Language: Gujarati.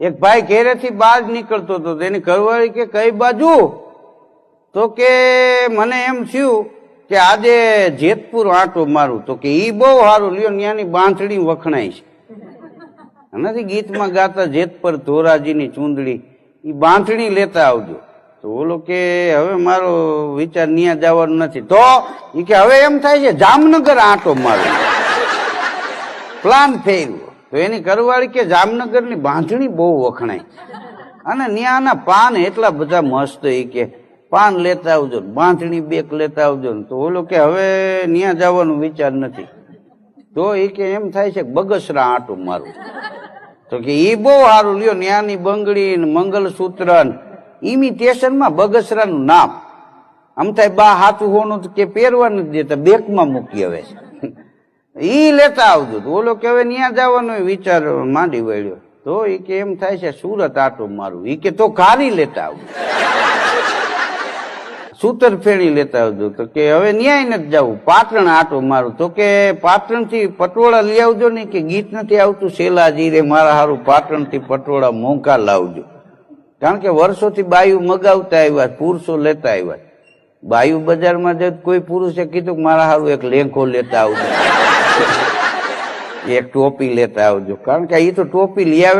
એક ભાઈ ઘેરેથી બહાર નીકળતો હતો તો એની ઘરવાળી કે, કઈ બાજુ? તો કે, મને એમ થયું કે આજે જેતપુર આંટો મારું. તો કે, ઈ બહુ સારું, લ્યો ત્યાંની બાંધણી વખણાય છે. નથી ગીતમાં ગાતા જેતપર ધોરાજીની ચૂંદડી એ બાંધણી લેતા આવજો. તો ઓલો કે, હવે મારો વિચાર ન્યા જવાનો નથી. તો એ કે, હવે એમ થાય છે, જામનગર આંટો મારો. પ્લાન ફેરવો તો એની કરવાળી કે જામનગરની બાંધણી બહુ વખણાય. અને ન્યાના પાન એટલા બધા મસ્ત એ કે, પાન લેતા આવજો ને, બાંધણી બેક લેતા આવજો ને. તો ઓલો કે, હવે ન્યા જવાનો વિચાર નથી. તો એ કે, એમ થાય છે બગસરા આટું મારું. તો કે એ બહુ સારું, લ્યો, ન્યાની બંગડી ને મંગલસૂત્ર ઇમિટેશનમાં બગસરાનું નામ. આમ થાય બા હાથું હોનું કે પહેરવા નથી દેતા બેકમાં મૂકી હવે ઈ લેતા આવજો. તો ઓલો કે હવે ન્યા જવાનો વિચાર માંડી વળ્યો. તો એ કે એમ થાય છે, સુરત આટો મારું. એ કે, તો ઘારી લેતા આવજો. સૂતર ફેણી લેતા આવજો. તો કે, હવે ન્યાય નથી જવું. પાટણ આટો મારું. તો કે પાટણથી પટોળા લઈ આવજો ને, કે ગીત નથી આવતું? શેલાજી રે, મારા હારું પાટણથી પટોળા મોંઘા લાવજો. કારણ કે વર્ષોથી બાયુ મગાવતા આવ્યા, પુરુષો લેતા આવ્યા. બાયુ બજારમાં જ કોઈ પુરુષે કીધું કે, મારા હારું એક લેંઘો લેતા આવજો. એક ટોપી લેતા આવજો. કારણ કે એ તો ટોપી લઈ આવે